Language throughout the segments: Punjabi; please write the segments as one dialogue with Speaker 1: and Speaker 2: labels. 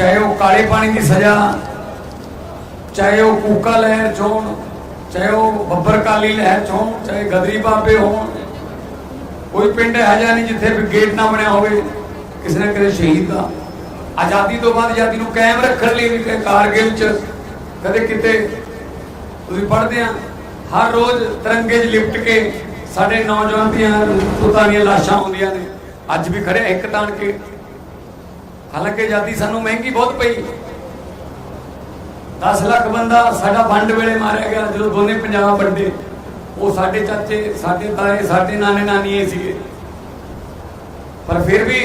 Speaker 1: ਚਾਹੇ ਉਹ ਕਾਲੇ ਪਾਣੀ ਦੀ ਸਜ਼ਾ, ਚਾਹੇ ਉਹ ਕੂਕਾ ਲਹਿਰ ਚੋਣ ਚਾਹੇ ਉਹ ਬੱਬਰ ਕਾਲੀ ਲਹਿਰ ਚੋਣ ਚਾਹੇ ਗਦਰੀ ਬਾਬੇ ਹੋਣ, ਕੋਈ ਪਿੰਡ ਹੈ ਜਾਂ ਨਹੀਂ ਜਿੱਥੇ ਵੀ ਗੇਟ ਨਾ ਬਣਿਆ ਹੋਵੇ, ਕਿਸੇ ਨਾ ਕਿਸੇ ਸ਼ਹੀਦ ਦਾ। ਆਜ਼ਾਦੀ ਤੋਂ ਬਾਅਦ ਆਜ਼ਾਦੀ ਨੂੰ ਕਾਇਮ ਰੱਖਣ ਲਈ ਵੀ ਕਿ ਕਾਰਗਿਲ ਚ ਕਦੇ ਕਿਤੇ, ਤੁਸੀਂ ਪੜ੍ਹਦੇ ਆ, ਹਰ ਰੋਜ਼ ਤਿਰੰਗੇ 'ਚ ਲਿਪਟ ਕੇ ਸਾਡੇ ਨੌਜਵਾਨ ਦੀਆਂ ਪੁੱਤਾਂ ਦੀਆਂ ਲਾਸ਼ਾਂ ਹੁੰਦੀਆਂ ਨੇ। ਅੱਜ ਵੀ ਖੜੇ ਇੱਕ ਤਾਣ ਕੇ। ਹਾਲਾਂਕਿ ਆਜ਼ਾਦੀ ਸਾਨੂੰ ਮਹਿੰਗੀ ਬਹੁਤ ਪਈ। 10 ਲੱਖ ਬੰਦਾ ਸਾਡਾ ਵੰਡ ਵੇਲੇ ਮਾਰਿਆ ਗਿਆ, ਜਦੋਂ ਦੋਨੇ ਪੰਜਾਬ ਵੰਡੇ। ਉਹ ਸਾਡੇ ਚਾਚੇ, ਸਾਡੇ ਤਾਏ, ਸਾਡੇ ਨਾਨੇ ਨਾਨੀਏ ਸੀਗੇ। ਪਰ ਫਿਰ ਵੀ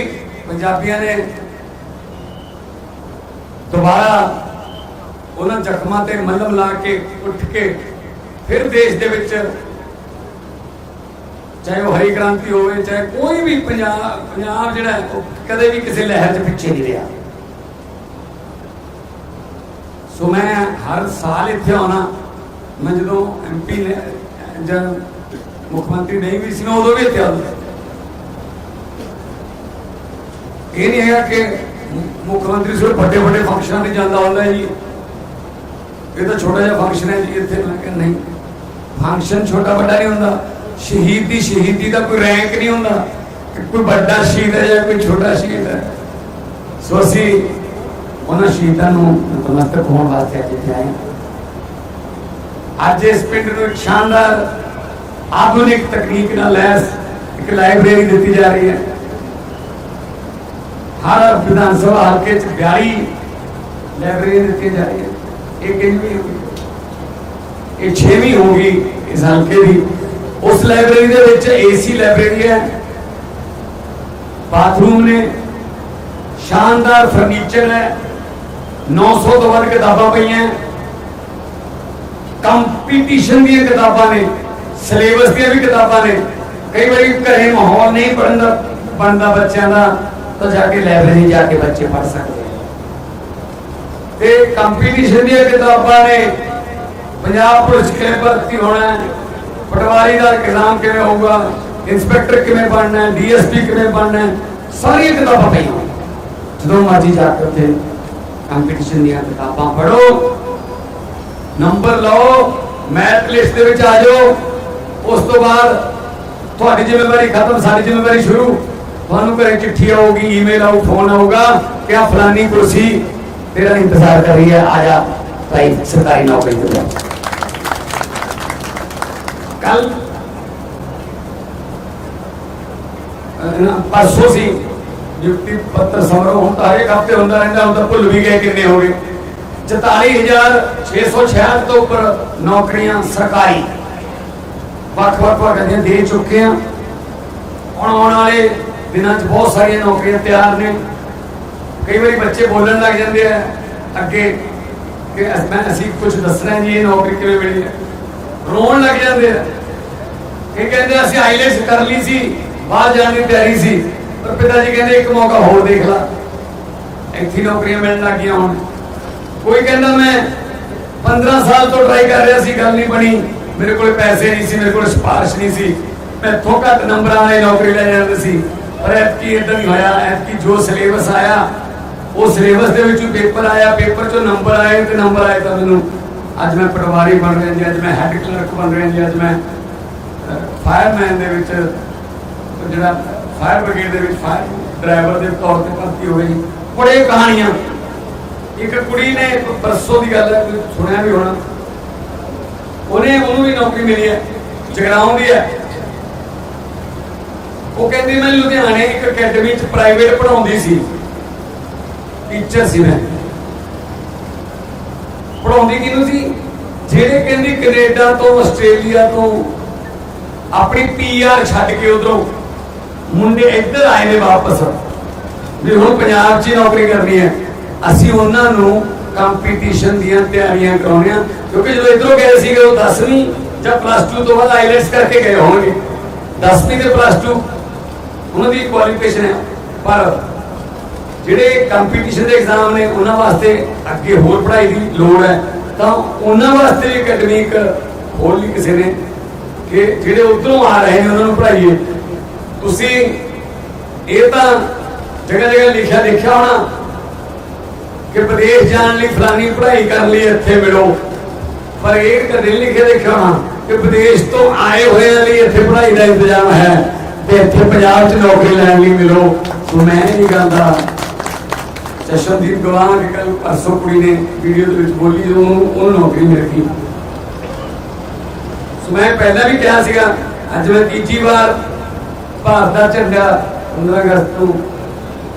Speaker 1: ਪੰਜਾਬੀਆਂ ਨੇ ਦੁਬਾਰਾ ਉਹਨਾਂ ਜ਼ਖਮਾਂ ਤੇ ਮਲਮ ਲਾ ਕੇ ਉੱਠ ਕੇ ਫਿਰ ਦੇਸ਼ ਦੇ ਵਿੱਚ ਚਾਹੇ ਉਹ ਹਰੀ ਕ੍ਰਾਂਤੀ ਹੋਵੇ ਚਾਹੇ ਕੋਈ ਵੀ ਪੰਜਾਬ ਪੰਜਾਬ ਜਿਹੜਾ ਹੈ, ਉਹ ਕਦੇ ਵੀ ਕਿਸੇ ਲਹਿਰ ਦੇ ਪਿੱਛੇ ਨਹੀਂ ਰਿਹਾ। ਸੋ ਮੈਂ ਹਰ ਸਾਲ ਇੱਥੇ ਆਉਣਾ। ਮੈਂ ਜਦੋਂ ਐਮਪੀ ਨੇ ਮੁੱਖ ਮੰਤਰੀ ਨਹੀਂ ਵੀ ਸੀ ਮੈਂ ਉਦੋਂ ਵੀ ਇੱਥੇ ਆਉਂਦਾ। ਇਹ ਨਹੀਂ ਹੈਗਾ ਕਿ ਮੁੱਖ ਮੰਤਰੀ ਸਿਰ ਵੱਡੇ ਵੱਡੇ ਫੰਕਸ਼ਨਾਂ ਤੇ ਜਾਂਦਾ ਹੁੰਦਾ ਜੀ। ਇਹ ਤਾਂ ਛੋਟਾ ਜਿਹਾ ਫੰਕਸ਼ਨ ਹੈ ਜੀ ਇੱਥੇ ਮੈਂ ਕਿਹਾ ਨਹੀਂ। ਫੰਕਸ਼ਨ ਛੋਟਾ ਵੱਡਾ ਨਹੀਂ ਹੁੰਦਾ। ਸ਼ਹੀਦ ਦੀ ਸ਼ਹੀਦੀ ਦਾ ਕੋਈ ਰੈਂਕ ਨਹੀਂ ਹੁੰਦਾ। ਕੋਈ ਵੱਡਾ ਸ਼ਹੀਦ ਹੈ ਜਾਂ ਕੋਈ ਛੋਟਾ ਸ਼ਹੀਦ ਹੈ। ਸੋ ਅਸੀਂ ਉਹਨਾਂ ਸ਼ਹੀਦਾਂ ਨੂੰ ਨਤਮਸਤਕ ਹੋਣ ਵਾਸਤੇ ਅੱਜ ਆਏ ਅੱਜ ਇਸ ਪਿੰਡ ਨੂੰ ਇੱਕ ਸ਼ਾਨਦਾਰ ਆਧੁਨਿਕ ਤਕਨੀਕ ਨਾਲ ਲੈਸ ਇੱਕ ਲਾਇਬ੍ਰੇਰੀ ਦਿੱਤੀ ਜਾ ਰਹੀ ਹੈ। ਹਰ ਵਿਧਾਨ ਸਭਾ ਹਲਕੇ ਚ 42 ਲਾਇਬ੍ਰੇਰੀ ਦਿੱਤੀ ਜਾ ਰਹੀ ਹੈ ਇਹ ਕਿੰਨੀ ਇਹ 6ਵੀਂ ਹੋਗੀ ਇਸ ਹਲਕੇ ਦੀ। ਉਸ ਲਾਇਬ੍ਰੇਰੀ ਦੇ ਵਿੱਚ ਏਸੀ ਲਾਇਬ੍ਰੇਰੀ ਹੈ। ਬਾਥਰੂਮ ਨੇ। ਸ਼ਾਨਦਾਰ ਫਰਨੀਚਰ ਹੈ। 900 ਤੋਂ ਵੱਧ ਕਿਤਾਬਾਂ ਪਈਆਂ। ਕੰਪੀਟੀਸ਼ਨ ਦੀਆਂ ਕਿਤਾਬਾਂ ਨੇ। ਸਿਲੇਬਸ ਦੀਆਂ ਵੀ ਕਿਤਾਬਾਂ ਨੇ। ਕਈ ਵਾਰੀ ਘਰੇ ਮਾਹੌਲ ਨਹੀਂ ਪੜਨ ਦਾ ਬਣਦਾ ਬੱਚਿਆਂ ਦਾ, ਤਾਂ ਜਾ ਕੇ ਲਾਇਬ੍ਰੇਰੀ ਜਾ ਕੇ ਬੱਚੇ ਪੜ ਸਕਦੇ ਤੇ ਕੰਪੀਟੀਸ਼ਨ ਦੀਆਂ ਕਿਤਾਬਾਂ ਨੇ। ਪੰਜਾਬ ਪੁਲਿਸ ਕਿਵੇਂ ਭਰਤੀ ਹੋਣਾ ਹੈ। ਪਟਵਾਰੀ ਦਾ ਐਗਜ਼ਾਮ ਕਿਵੇਂ ਹੋਊਗਾ? ਇੰਸਪੈਕਟਰ ਕਿਵੇਂ ਬਣਨਾ ਹੈ? ਡੀਐਸਪੀ ਕਿਵੇਂ ਬਣਨਾ ਹੈ? ਸਾਰੀਆਂ ਕਿਤਾਬਾਂ ਪਈਆਂ ਜਦੋਂ ਮਰਜ਼ੀ ਜਾ ਕੇ ਉੱਥੇ ਕੰਪੀਟੀਸ਼ਨ ਦੀਆਂ ਕਿਤਾਬਾਂ ਪੜ੍ਹੋ। ਨੰਬਰ ਲਓ ਮੈਰਿਟ ਲਿਸਟ ਦੇ ਵਿੱਚ ਆ ਜਾਓ। ਉਸ ਤੋਂ ਬਾਅਦ ਤੁਹਾਡੀ ਜ਼ਿੰਮੇਵਾਰੀ ਖਤਮ, ਸਾਡੀ ਜ਼ਿੰਮੇਵਾਰੀ ਸ਼ੁਰੂ। ਤੁਹਾਨੂੰ ਘਰੇ ਚਿੱਠੀ ਆਊਗੀ ਈਮੇਲ ਆਊ ਫੋਨ ਆਊਗਾ ਕਿ ਆ ਫਲਾਨੀ ਕੁਰਸੀ ਤੇਰਾ ਇੰਤਜ਼ਾਰ ਕਰ ਰਹੀ ਹੈ, ਆ ਭਾਈ, ਸਰਕਾਰੀ ਨੌਕਰੀ ਤੇ ਕੱਲ। ਪਰਸੋਂ ਸੀ ਨਿਯੁਕਤੀ ਪੱਤਰ ਸਮਾਰੋਹ, ਹੁਣ ਹਰੇਕ ਹਫ਼ਤੇ ਹੁੰਦਾ ਰਹਿੰਦਾ ਹੁਣ ਭੁੱਲ ਵੀ ਗਏ ਕਿੰਨੇ ਹੋ ਗਏ। 44666 ਤੋਂ ਉੱਪਰ ਨੌਕਰੀਆਂ ਸਰਕਾਰੀ। ਵੱਖ ਵੱਖ ਵਗਦੀਆਂ ਦੇ ਚੁੱਕੇ ਆ ਹੁਣ ਆਉਣ ਵਾਲੇ ਦਿਨਾਂ 'ਚ ਬਹੁਤ ਸਾਰੀਆਂ ਨੌਕਰੀਆਂ ਤਿਆਰ ਨੇ। ਕਈ ਵਾਰੀ ਬੱਚੇ ਬੋਲਣ ਲੱਗ ਜਾਂਦੇ ਆ, ਅੱਗੇ ਕਿ ਅਸੀਂ ਕੁਝ ਦੱਸਣਾ ਜੀ, ਇਹ ਨੌਕਰੀ ਕਿਵੇਂ ਮਿਲੀ ਹੈ? ਰੋਣ ਲੱਗ ਜਾਂਦੇ ਆ। ਇਹ ਕਹਿੰਦੇ ਅਸੀਂ ਆਈਲੈਟਸ ਕਰ ਲਈ ਸੀ, ਬਾਹਰ ਜਾਣ ਦੀ ਤਿਆਰੀ ਸੀ। ਪਰ ਪਿਤਾ ਜੀ ਕਹਿੰਦੇ, ਇੱਕ ਮੌਕਾ ਹੋਰ ਦੇਖ ਲਾ। ਇੱਥੇ ਨੌਕਰੀਆਂ ਮਿਲਣ ਲੱਗੀਆਂ ਹੁਣ। ਕੋਈ ਕਹਿੰਦਾ, ਮੈਂ 15 ਸਾਲ ਤੋਂ ਟਰਾਈ ਕਰ ਰਿਹਾ ਸੀ, ਗੱਲ ਨਹੀਂ ਬਣੀ। ਮੇਰੇ ਕੋਲ ਪੈਸੇ ਨਹੀਂ ਸੀ, ਮੇਰੇ ਕੋਲ ਸਿਫਾਰਿਸ਼ ਨਹੀਂ ਸੀ। ਮੈਂ ਇੱਥੋਂ ਘੱਟ ਨੰਬਰਾਂ ਵਾਲੀ ਨੌਕਰੀ ਲੈ ਜਾਂਦਾ ਸੀ। ਪਰ ਐਤਕੀ ਇਦਾਂ ਨਹੀਂ ਹੋਇਆ। ਐਤਕੀ ਜੋ ਸਿਲੇਬਸ ਆਇਆ, ਉਹ ਸਿਲੇਬਸ ਦੇ ਵਿੱਚੋਂ ਪੇਪਰ ਆਇਆ। ਪੇਪਰ ਚੋਂ ਨੰਬਰ ਆਏ ਤੇ ਨੰਬਰ ਆਏ ਤਾਂ ਮੈਨੂੰ। ਅੱਜ ਮੈਂ ਪਟਵਾਰੀ ਬਣ ਰਿਹਾ ਜੀ, ਅੱਜ ਮੈਂ ਹੈਡ ਕਲਰਕ ਬਣ ਰਿਹਾ ਜੀ, ਅੱਜ ਮੈਂ ਫਾਇਰਮੈਨ ਦੇ ਵਿੱਚ, ਜਿਹੜਾ ਫਾਇਰ ਬ੍ਰਿਗੇਡ ਦੇ ਵਿੱਚ ਫਾਇਰ ਡਰਾਈਵਰ ਦੇ ਤੌਰ ਤੇ ਭਰਤੀ ਹੋ ਗਈ ਬੜੇ ਕਹਾਣੀਆਂ। ਇੱਕ ਕੁੜੀ ਨੇ ਪਰਸੋਂ ਦੀ ਗੱਲ ਹੈ ਸੁਣਿਆ ਵੀ ਹੋਣਾ। ਉਹਨੇ ਉਹਨੂੰ ਵੀ ਨੌਕਰੀ ਮਿਲੀ ਹੈ, ਜਗਰਾਉਂ ਦੀ ਹੈ। ਉਹ ਕਹਿੰਦੀ, ਮੈਂ ਲੁਧਿਆਣੇ ਇੱਕ ਅਕੈਡਮੀ ਚ ਪ੍ਰਾਈਵੇਟ ਪੜਾਉਂਦੀ ਸੀ। ਟੀਚਰ ਸੀ ਮੈਂ। ਪੜਾਉਂਦੀ ਕਿਹਨੂੰ ਸੀ? ਜਿਹੜੇ ਕਹਿੰਦੀ ਕੈਨੇਡਾ ਤੋਂ, ਆਸਟ੍ਰੇਲੀਆ ਤੋਂ ਆਪਣੀ ਪੀਆਰ ਛੱਡ ਕੇ ਉਧਰੋਂ ਮੁੰਡੇ ਇੱਧਰ ਆਏ ਨੇ ਵਾਪਸ। ਵੀ ਹੁਣ ਪੰਜਾਬ 'ਚ ਨੌਕਰੀ ਕਰਨੀ ਹੈ। ਅਸੀਂ ਉਹਨਾਂ ਨੂੰ ਕੰਪੀਟੀਸ਼ਨ ਦੀਆਂ ਤਿਆਰੀਆਂ ਕਰਾਉਣੀਆਂ ਕਿਉਂਕਿ ਜਦੋਂ ਇਧਰੋਂ ਗਏ ਸੀਗੇ, ਉਹ 10ਵੀਂ ਜਾਂ ਪਲੱਸ 2 ਤੋਂ ਬਾਅਦ ਆਈਲੈਟਸ ਕਰਕੇ ਗਏ ਹੋਣਗੇ। 10ਵੀਂ ਤੇ ਪਲੱਸ 2 ਉਹਨਾਂ ਦੀ ਕੁਆਲੀਫਿਕੇਸ਼ਨ ਹੈ। ਪਰ ਜਿਹੜੇ ਕੰਪੀਟੀਸ਼ਨ ਦੇ ਐਗਜ਼ਾਮ ਨੇ, ਉਹਨਾਂ ਵਾਸਤੇ ਅੱਗੇ ਹੋਰ ਪੜ੍ਹਾਈ ਦੀ ਲੋੜ ਹੈ। ਤਾਂ ਉਹਨਾਂ ਵਾਸਤੇ ਵੀ ਅਕੈਡਮਿਕ ਹੋਰ ਵੀ ਕਿਸੇ ਨੇ ਕਿ ਜਿਹੜੇ ਉਧਰੋਂ ਆ ਰਹੇ ਨੇ, ਉਹਨਾਂ ਨੂੰ ਪੜ੍ਹਾਈਏ। ਤੁਸੀਂ ਇਹ ਤਾਂ ਜਗ੍ਹਾ ਜਗ੍ਹਾ ਲਿਖਿਆ ਦੇਖਿਆ ਹੋਣਾ ਕਿ ਵਿਦੇਸ਼ ਜਾਣ ਲਈ ਫਲਾਨੀ ਪੜ੍ਹਾਈ ਕਰਨ ਲਈ, ਇੱਥੇ ਮਿਲੋ। ਪਰ ਇਹ ਕਦੇ ਨੀ ਦੇਖਿਆ ਹੋਣਾ ਕਿ ਵਿਦੇਸ਼ ਤੋਂ ਆਏ ਹੋਇਆਂ ਲਈ ਇੱਥੇ ਪੜ੍ਹਾਈ ਦਾ ਇੰਤਜ਼ਾਮ ਹੈ ਤੇ ਇੱਥੇ ਪੰਜਾਬ 'ਚ ਨੌਕਰੀ ਲੈਣ ਲਈ ਮਿਲੋ। ਸੋ ਮੈਂ ਇਹ ਗੱਲ ਦਾ ਚਸ਼ਨਦੀਪ ਗਵਾਹ ਕਿ ਕੱਲ ਪਰਸੋਂ ਕੁੜੀ ਨੇ ਵੀਡੀਓ ਦੇ ਵਿੱਚ ਬੋਲੀ, ਜਦੋਂ ਉਹਨੂੰ ਉਹਨੂੰ ਨੌਕਰੀ ਮਿਲ ਗਈ। ਸੋ ਮੈਂ ਪਹਿਲਾਂ ਵੀ ਕਿਹਾ ਸੀਗਾ, ਅੱਜ ਮੈਂ ਤੀਜੀ ਵਾਰ ਭਾਰਤ ਦਾ ਝੰਡਾ 15 ਅਗਸਤ ਨੂੰ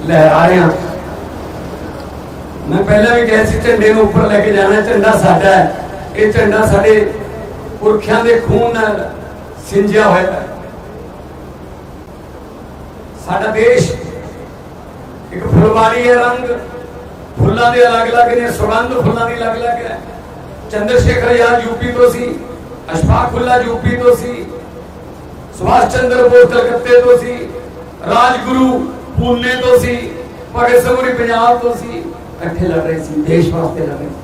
Speaker 1: ਲਹਿਰਾ ਰਿਹਾ। ਮੈਂ ਪਹਿਲਾਂ ਵੀ ਕਿਹਾ ਸੀ, ਝੰਡੇ ਨੂੰ ਉੱਪਰ ਲੈ ਕੇ ਜਾਣਾ ਝੰਡਾ ਸਾਡਾ ਹੈ। ਇਹ ਝੰਡਾ ਸਾਡੇ ਪੁਰਖਿਆਂ ਦੇ ਖੂਨ ਨਾਲ ਸਿੰਜਿਆ ਹੋਇਆ ਹੈ। ਸਾਡਾ ਦੇਸ਼ ਇੱਕ ਫੁਲਵਾਰੀ ਹੈ ਰੰਗ ਫੁੱਲਾਂ ਦੇ ਅਲੱਗ-ਅਲੱਗ ਨੇ ਸੁਗੰਧ ਫੁੱਲਾਂ ਦੀ ਅਲੱਗ-ਅਲੱਗ ਹੈ। ਚੰਦਰ ਸ਼ੇਖਰ ਆਜ਼ਾਦ ਯੂਪੀ ਤੋਂ ਸੀ ਅਸ਼ਫਾਕੁੱਲਾ ਯੂਪੀ ਤੋਂ ਸੀ ਸੁਭਾਸ਼ ਚੰਦਰ ਬੋਸ ਕਲਕੱਤੇ ਤੋਂ ਸੀ ਰਾਜਗੁਰੂ ਪੂਨੇ ਤੋਂ ਸੀ ਭਗਤ ਸਿੰਘ ਪੰਜਾਬ ਤੋਂ ਸੀ ਇਕੱਠੇ ਲੜ ਰਹੇ ਸੀ ਦੇਸ਼ ਵਾਸਤੇ ਲੜ ਰਹੇ ਸੀ।